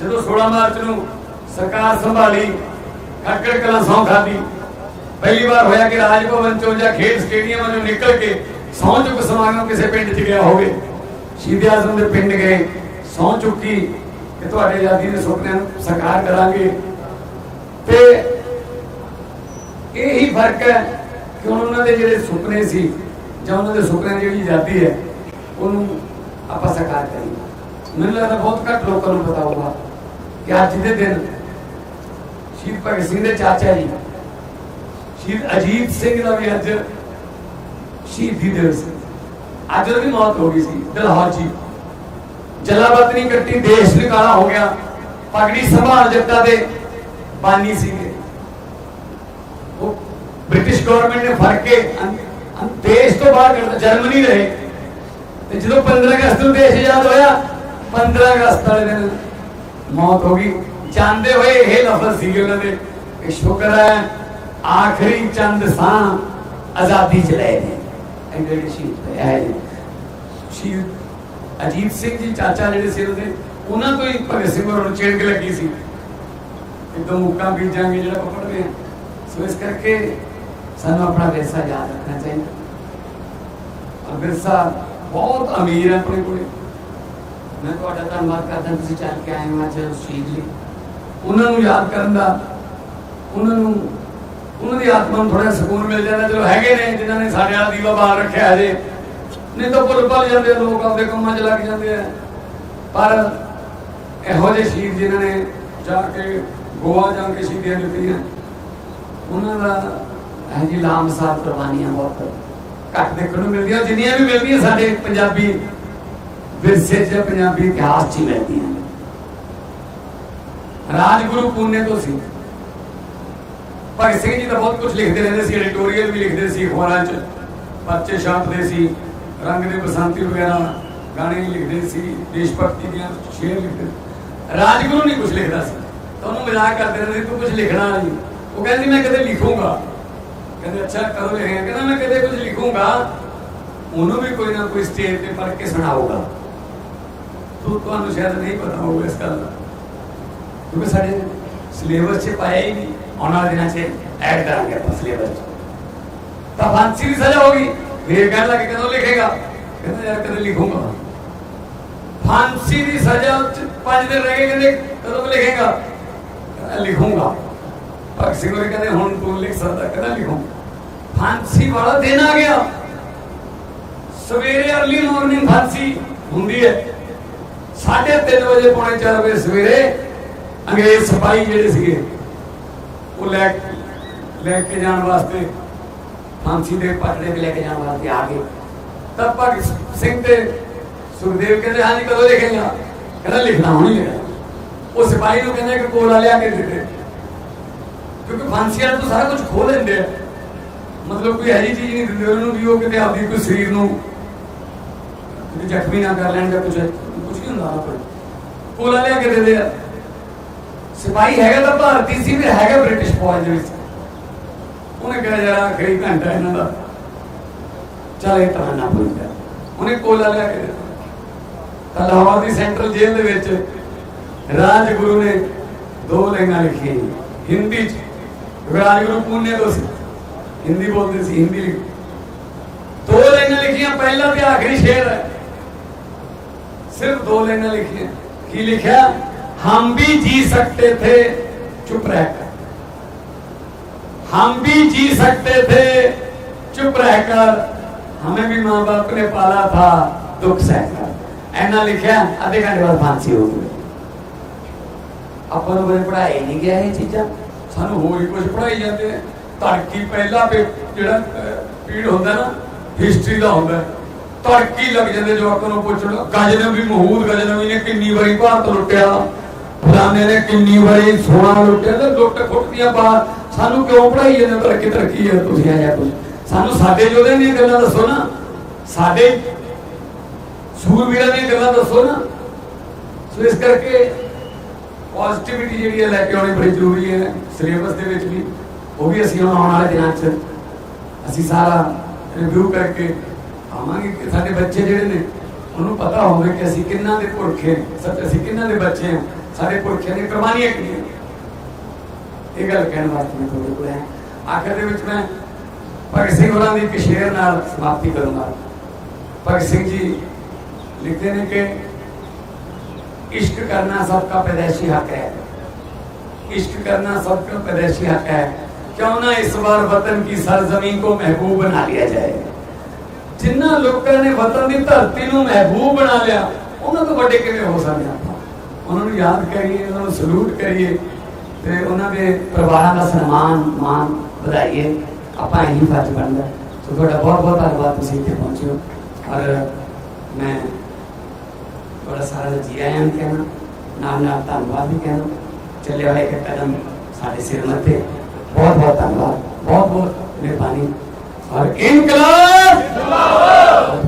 Speaker 1: ਜਦੋਂ 16 ਮਾਰਚ ਨੂੰ ਸਰਕਾਰ ਸੰਭਾਲੀ, ਖੱਕੜ ਕਲਾਂ ਸੌਂ ਖਾਦੀ ਪਹਿਲੀ ਵਾਰ ਹੋਇਆ ਕਿ ਰਾਜ ਭਵਨ ਚੋਂ ਜਾਂ ਖੇਡ ਸਟੇਡੀਅਮ ਚੋਂ ਨਿਕਲ ਕੇ ਸੌਂ ਚੁੱਕ ਸਮਾਗਮ ਕਿਸੇ ਪਿੰਡ 'ਚ ਗਿਆ ਹੋਵੇ। ਸ਼ਹੀਦ ਆਜ਼ਮ ਦੇ ਪਿੰਡ ਗਏ, ਸੌਂ ਚੁੱਕੀ ਕਿ ਤੁਹਾਡੇ ਆਜ਼ਾਦੀ ਦੇ ਸੁਪਨਿਆਂ ਨੂੰ ਸਾਕਾਰ ਕਰਾਂਗੇ। ਤੇ ਇਹ ਹੀ ਫ਼ਰਕ ਹੈ ਕਿ ਹੁਣ ਉਹਨਾਂ ਦੇ ਜਿਹੜੇ ਸੁਪਨੇ ਸੀ ਜਾਂ ਉਹਨਾਂ ਦੇ ਸੁਪਨਿਆਂ ਦੀ ਜਿਹੜੀ ਆਜ਼ਾਦੀ ਹੈ, ਉਹਨੂੰ ਆਪਾਂ ਸਾਕਾਰ ਕਰੀਏ ਮੈਨੂੰ ਲੱਗਦਾ ਬਹੁਤ ਘੱਟ ਲੋਕਾਂ ਨੂੰ ਪਤਾ ਹੋਊਗਾ। ਕਿ ਅੱਜ ਦੇ ਦਿਨ ਸ਼ਹੀਦ ਭਗਤ ਸਿੰਘ ਦੇ ਚਾਚਾ ਜੀ, ਸ਼ਹੀਦ ਅਜੀਤ ਸਿੰਘ ਦਾ ਵੀ ਅੱਜ ਸ਼ਹੀਦੀ ਦਿਵਸ ਅੱਜ ਉਹਦੀ ਮੌਤ ਹੋ ਗਈ ਸੀ ਦਿਲਹਾਰ ਜੀ। ਜਲਾਵਤ ਨਹੀਂ ਕੱਟੀ ਦੇਸ਼ ਨਿਕਾਲਾ ਹੋ ਗਿਆ। ਪਗੜੀ ਸੰਭਾਲ ਜੱਟਾ ਦੇ ਬਾਨੀ ਸੀਗੇ। ਉਹ ਬ੍ਰਿਟਿਸ਼ ਗਵਰਨਮੈਂਟ ਨੇ ਫੜ ਕੇ ਦੇਸ਼ ਤੋਂ ਬਾਹਰ ਕੱਢ ਜਰਮਨੀ ਰਹੇ। ਤੇ ਜਦੋਂ 15 ਅਗਸਤ ਨੂੰ ਦੇਸ਼ ਆਜ਼ਾਦ ਹੋਇਆ 15 ਅਗਸਤ ਵਾਲੇ ਦਿਨ ਮੌਤ ਹੋ ਗਈ। ਜਾਂਦੇ ਹੋਏ ਇਹ ਲਫ਼ਜ਼ ਸੀਗੇ ਉਹਨਾਂ ਦੇ। ਕਿ ਸ਼ੁਕਰ ਹੈ, ਆਖਰੀ ਚੰਦ ਸਾਂ ਆਜ਼ਾਦੀ ਚ ਲਏ ਨੇ ਐਂਡੇ ਸ਼ਹੀਦ ਹੋਏ ਹੈ ਸ਼ਹੀਦ ਅਜੀਤ ਸਿੰਘ ਜੀ, ਚਾਚਾ ਜਿਹੜੇ ਸੀ ਉਹਦੇ, ਉਹਨਾਂ ਤੋਂ ਹੀ ਭਗਤ ਸਿੰਘ ਹੋਰਾਂ ਨੂੰ ਚਿੜਕ ਲੱਗੀ ਸੀ। ਇਦੋਂ ਮੁੱਕਾ ਬੀਜਾਂਗੇ ਜਿਹੜਾ ਆਪਾਂ ਪੜ੍ਹਦੇ ਆ ਸੋ ਇਸ ਕਰਕੇ ਸਾਨੂੰ ਆਪਣਾ ਵਿਰਸਾ ਯਾਦ ਰੱਖਣਾ ਚਾਹੀਦਾ। ਔਰ ਵਿਰਸਾ ਬਹੁਤ ਅਮੀਰ ਹੈ ਆਪਣੇ ਕੋਲੇ। ਮੈਂ ਤੁਹਾਡਾ ਧੰਨਵਾਦ ਕਰਦਾ ਤੁਸੀਂ ਚੱਲ ਕੇ ਆਏ ਹੋ ਅੱਜ ਉਸ ਲਈ। ਉਹਨਾਂ ਨੂੰ ਯਾਦ ਕਰਨ ਦਾ, ਉਹਨਾਂ ਨੂੰ, ਉਹਨਾਂ ਦੀ ਆਤਮਾ ਨੂੰ ਥੋੜਾ ਸਕੂਨ ਮਿਲ ਜਾਂਦਾ, ਚਲੋ ਹੈਗੇ ਨੇ, ਜਿਨ੍ਹਾਂ ਨੇ ਸਾਡੇ ਵਾਲਾ ਦੀਵਾ ਬਾਹਰ ਰੱਖਿਆ ਹਜੇ ਨਹੀਂ ਤਾਂ ਭੁੱਲ ਭੱਲ ਜਾਂਦੇ ਲੋਕ ਆਪਦੇ ਕੰਮਾਂ 'ਚ ਲੱਗ ਜਾਂਦੇ ਆ। ਪਰ ਇਹੋ ਜਿਹੇ ਸ਼ਹੀਦ ਜਿਨ੍ਹਾਂ ਨੇ ਜਾ ਕੇ ਗੋਆ ਜਾ ਕੇ ਸ਼ਹੀਦੀਆਂ ਦਿੱਤੀਆਂ, ਉਹਨਾਂ ਦਾ ਇਹ ਜੀ ਲਾਮਸਾਰ ਕੁਰਬਾਨੀਆਂ ਬਹੁਤ ਘੱਟ ਦੇਖਣ ਨੂੰ ਮਿਲਦੀਆਂ, ਜਿੰਨੀਆਂ ਵੀ ਮਿਲਦੀਆਂ ਸਾਡੇ ਪੰਜਾਬੀ ਵਿਰਸੇ 'ਚ ਪੰਜਾਬੀ ਇਤਿਹਾਸ 'ਚ ਹੀ ਮਿਲਦੀਆਂ ਰਾਜਗੁਰੂ ਪੂਨੇ ਤੋਂ ਸੀ ਭਗਤ ਸਿੰਘ ਜੀ ਤਾਂ ਬਹੁਤ ਕੁਝ ਲਿਖਦੇ ਰਹਿੰਦੇ ਸੀ ਐਡੀਟੋਰੀਅਲ ਵੀ ਲਿਖਦੇ ਸੀ ਅਖਬਾਰਾਂ 'ਚ। ਪਰਚੇ ਛਾਪਦੇ ਸੀ, ਰੰਗ ਦੇ ਬਸੰਤੀ ਵਗੈਰਾ ਗਾਣੇ ਲਿਖਦੇ ਸੀ, ਦੇਸ਼ ਭਗਤੀ ਦੀਆਂ ਸ਼ੇਰ ਲਿਖਦੇ ਰਾਜਗੁਰੂ ਨਹੀਂ ਕੁਝ ਲਿਖਦਾ ਸੀ। ਤਾਂ ਉਹਨੂੰ ਮਜ਼ਾਕ ਕਰਦੇ ਰਹਿੰਦੇ ਤੂੰ ਕੁਝ ਲਿਖਣਾ ਨਹੀਂ। ਉਹ ਕਹਿੰਦੀ, ਮੈਂ ਕਦੇ ਲਿਖੂੰਗਾ। ਕਹਿੰਦੇ, ਅੱਛਾ, ਕਰੋ ਲਿਖਿਆ। ਕਹਿੰਦਾ, ਮੈਂ ਕਦੇ ਕੁਝ ਲਿਖੂੰਗਾ। ਉਹਨੂੰ ਵੀ ਕੋਈ ਨਾ ਕੋਈ ਸਟੇਜ ਤੇ ਪੜ ਕੇ ਸੁਣਾਊਗਾ। ਤੂੰ ਤੁਹਾਨੂੰ ਸ਼ਾਇਦ ਨਹੀਂ ਪਤਾ ਹੋਊਗਾ ਇਸ ਗੱਲ ਦਾ। ਕਿਉਂਕਿ ਸਾਡੇ ਸਿਲੇਬਸ 'ਚ ਪਾਇਆ ਹੀ ਨਹੀਂ। ਆਉਣ ਦਿਨਾਂ 'ਚ ਐਡ ਕਰਾਂਗੇ ਆਪਾਂ ਸਿਲੇਬਸ 'ਚ। ਤਾਂ ਫਾਂਸੀ ਦੀ ਸਜ਼ਾ ਹੋਗੀ ਫੇਰ ਕਹਿਣ ਲੱਗੇ ਕਦੋਂ ਲਿਖੇਗਾ। ਕਹਿੰਦਾ ਯਾਰ ਕਦੇ ਲਿਖੂੰਗਾ ਫਾਂਸੀ ਦੀ ਸਜ਼ਾ 'ਚ ਪੰਜ ਦਿਨ ਰਹਿ ਗਏ ਕਹਿੰਦੇ, ਕਦੋਂ ਲਿਖੇਗਾ? ਲਿਖੂਗਾ। ਭਗਤ ਸਿੰਘ ਹੋਰੀ ਕਹਿੰਦੇ ਹੁਣ ਤੂੰ ਲਿਖ ਸਕਦਾ, ਕਹਿੰਦਾ ਲਿਖੂੰ। ਫਾਂਸੀ ਵਾਲਾ ਦਿਨ ਆ ਗਿਆ। ਸਵੇਰੇ ਅਰਲੀ ਮਾਰਨਿੰਗ ਫਾਂਸੀ ਹੁੰਦੀ ਹੈ। 3:30 ਵਜੇ ਪੌਣੇ 4 ਵਜੇ ਸਵੇਰੇ ਅੰਗਰੇਜ਼ ਸਿਪਾਹੀ ਜਿਹੜੇ ਸੀਗੇ, ਉਹ ਲੈ ਲੈ ਕੇ ਜਾਣ ਵਾਸਤੇ ਫਾਂਸੀ ਦੇ ਪਟੜੇ ਤੇ ਲੈ ਕੇ ਜਾਣ ਵਾਸਤੇ ਆ ਗਏ। ਤਾਂ ਭਗਤ ਸਿੰਘ ਤੇ ਸੁਖਦੇਵ ਕਹਿੰਦੇ ਹਾਂ ਜੀ ਕਦੋਂ ਲਿਖੇਗਾ? ਕਹਿੰਦਾ, ਲਿਖਣਾ ਹੁਣ ਹੀ ਲਿਖਣਾ। ਉਹ ਸਿਪਾਹੀ ਨੂੰ ਕਹਿੰਦੇ ਕਿ ਕੋਲਾ ਲਿਆ ਕੇ ਦਿੱਤੇ। ਕਿਉਂਕਿ ਫਾਂਸੀ ਵਾਲੇ ਤੋਂ ਸਾਰਾ ਕੁਝ ਖੋਹ ਲੈਂਦੇ ਆ। ਮਤਲਬ ਕੋਈ ਐਸੀ ਚੀਜ਼ ਨਹੀਂ ਦਿੰਦੇ, ਉਹਨੂੰ ਵੀ ਉਹ ਕਿਤੇ ਆਪਦੀ ਕੋਈ ਸਰੀਰ ਨੂੰ ਜ਼ਖਮੀ ਨਾ ਕਰ ਲੈਣ ਜਾਂ ਕੁਝ ਕੁਝ ਨਹੀਂ ਕੋਲਾ ਲਿਆ ਕੇ ਦੇ ਆ ਸਿਪਾਹੀ ਹੈਗਾ ਤਾਂ ਭਾਰਤੀ ਸੀ, ਫਿਰ ਹੈਗਾ ਬ੍ਰਿਟਿਸ਼ ਫੌਜ ਦੇ ਵਿੱਚ। ਉਹਨੇ ਕਿਹਾ, ਯਾਰ ਆਖਰੀ ਘੰਟਾ ਇਹਨਾਂ ਦਾ? ਚੱਲ ਇਹ ਤਾਂ ਨਾ ਭੁੱਲ ਉਹਨੇ ਕੋਲਾ ਲਿਆ ਕੇ ਤਾਂ ਲਾਹੌਰ ਦੀ ਸੈਂਟਰਲ ਜੇਲ੍ਹ ਦੇ ਵਿੱਚ ਰਾਜਗੁਰੂ ਨੇ ਦੋ ਲਾਈਨਾਂ ਲਿਖੀਆਂ ਹਿੰਦੀ ਚ ਰਾਜਗੁਰੂ ਪੂਨੇ ਤੋਂ ਸੀ। ਹਿੰਦੀ ਬੋਲਦੇ ਸੀ, ਹਿੰਦੀ ਲਿਖ। ਦੋ ਲਾਈਨਾਂ ਲਿਖੀਆਂ, ਪਹਿਲਾ ਤੇ ਆਖਰੀ ਸ਼ੇਰ ਹੈ। सिर्फ दो लाइनें लिखी हैं की लिखा हम भी जी सकते थे चुप रहकर हम भी जी सकते थे चुप रहकर हमें भी माँ बाप ने पाला था दुख सहकर ऐना लिखा आधे घंटे बाद फांसी हो गई ਆਪਾਂ ਨੂੰ ਬੜੇ ਪੜਾਈ ਨਹੀਂ ਗਿਆ ਇਹ ਚੀਜ਼ਾਂ ਸਾਨੂੰ ਹੋਰ ਹੀ ਕੁਝ ਪੜਾਈ ਜਾਂਦੇ ਆ ਧੜਕੀ ਪਹਿਲਾ ਪੇ ਜਿਹੜਾ ਪੀੜ ਹੁੰਦਾ ਨਾ ਹਿਸਟਰੀ ਦਾ ਹੁੰਦਾ ਧੜਕੀ ਲੱਗ ਜਾਂਦੇ ਜੋ ਨੂੰ ਪੁੱਛਣ। ਗਜਨਵੀ ਮਹੂਦ ਗਜਨਵੀ ਨੇ ਕਿੰਨੀ ਵਾਰੀ ਭਾਰਤ ਲੁੱਟਿਆ। ਫਲਾਣੇ ਨੇ ਕਿੰਨੀ ਵਾਰੀ ਸੋਨਾ ਲੁੱਟਿਆ ਤੇ ਲੁੱਟ ਖੁੱਟਦੀਆਂ ਬਾਹਰ। ਸਾਨੂੰ ਕਿਉਂ ਪੜਾਈ ਜਾਂਦੇ ਤਰੱਕੀ ਤਰੱਕੀ ਹੈ ਤੁਸੀਂ, ਆ ਕੁਝ ਸਾਨੂੰ ਸਾਡੇ ਯੋਧਿਆਂ ਦੀਆਂ ਗੱਲਾਂ ਦੱਸੋ ਨਾ। ਸਾਡੇ ਸੂਰਵੀਰਾਂ ਦੀਆਂ ਗੱਲਾਂ ਦੱਸੋ ਨਾ। ਸੋ ਇਸ ਕਰਕੇ ਪੋਜ਼ਿਟਿਵਿਟੀ ਜਿਹੜੀ ਹੈ ਲੈ ਕੇ ਆਉਣੀ ਬੜੀ ਜ਼ਰੂਰੀ ਹੈ ਸਿਲੇਬਸ ਦੇ ਵਿੱਚ ਵੀ। ਉਹ ਵੀ ਅਸੀਂ ਹੁਣ ਆਉਣ ਵਾਲੇ ਦਿਨਾਂ 'ਚ। ਅਸੀਂ ਸਾਰਾ ਰਿਵਿਊ ਕਰਕੇ ਆਵਾਂਗੇ ਕਿ ਸਾਡੇ ਬੱਚੇ ਜਿਹੜੇ ਨੇ ਉਹਨੂੰ ਪਤਾ ਹੋਵੇ ਕਿ ਅਸੀਂ ਕਿੰਨਾ ਦੇ ਪੁਰਖੇ ਸੱਚ ਅਸੀਂ ਕਿੰਨਾ ਦੇ ਬੱਚੇ ਹਾਂ ਸਾਡੇ ਪੁਰਖਿਆਂ ਦੀਆਂ ਕੁਰਬਾਨੀਆਂ ਕਿੰਨੀਆਂ ਇਹ ਗੱਲ ਕਹਿਣ ਵਾਸਤੇ ਮੈਂ ਤੁਹਾਡੇ ਕੋਲ ਆਇਆ ਆਖਰ ਦੇ ਵਿੱਚ ਮੈਂ ਭਗਤ ਸਿੰਘ ਹੋਰਾਂ ਦੀ ਇੱਕ ਸ਼ੇਰ ਨਾਲ ਸਮਾਪਤੀ ਕਰੂੰਗਾ ਭਗਤ ਸਿੰਘ ਜੀ ਲਿਖਦੇ ਨੇ ਕਿ इश्क करना सबका पैदाइशी हक है इश्क करना सबका पैदाइशी हक है क्यों ना इस बार वतन की सरजमीन को महबूब बना लिया जाए ਜਿਨ੍ਹਾਂ ਲੋਕਾਂ ਨੇ ਵਤਨ ਦੀ ਧਰਤੀ ਨੂੰ ਮਹਿਬੂਬ ਬਣਾ ਲਿਆ, ਉਹਨਾਂ ਤੋਂ ਵੱਡੇ ਕਿਵੇਂ ਹੋ ਸਕਦੇ ਆਪਾਂ? ਉਹਨਾਂ ਨੂੰ ਯਾਦ ਕਰੀਏ, ਉਹਨਾਂ ਨੂੰ ਸਲੂਟ ਕਰੀਏ ਤੇ ਉਹਨਾਂ ਦੇ ਪਰਿਵਾਰਾਂ ਦਾ ਸਨਮਾਨ ਮਾਨ ਵਧਾਈਏ। ਆਪਾਂ ਇਹੀ ਫਰਜ਼ ਬਣਦਾ ਸੋ ਤੁਹਾਡਾ ਬਹੁਤ ਬਹੁਤ ਧੰਨਵਾਦ ਤੁਸੀਂ ਇੱਥੇ ਪਹੁੰਚੇ ਹੋ। ਔਰ ਮੈਂ ਤੁਹਾਡਾ ਸਾਰਾ ਜੀ ਆਇਆਂ ਨੂੰ ਕਹਿਣਾ ਨਾਲ ਨਾਲ ਧੰਨਵਾਦ ਵੀ ਕਹਿਣਾ। ਚੱਲੇ ਹੋਏ ਇੱਕ ਕਦਮ ਸਾਡੇ ਸਿਰ ਮੱਥੇ। ਬਹੁਤ ਬਹੁਤ ਧੰਨਵਾਦ। ਬਹੁਤ ਬਹੁਤ ਮਿਹਰਬਾਨੀ। ਔਰ ਇਨਕਲਾਬ ਜਿੰਦਾਬਾਦ।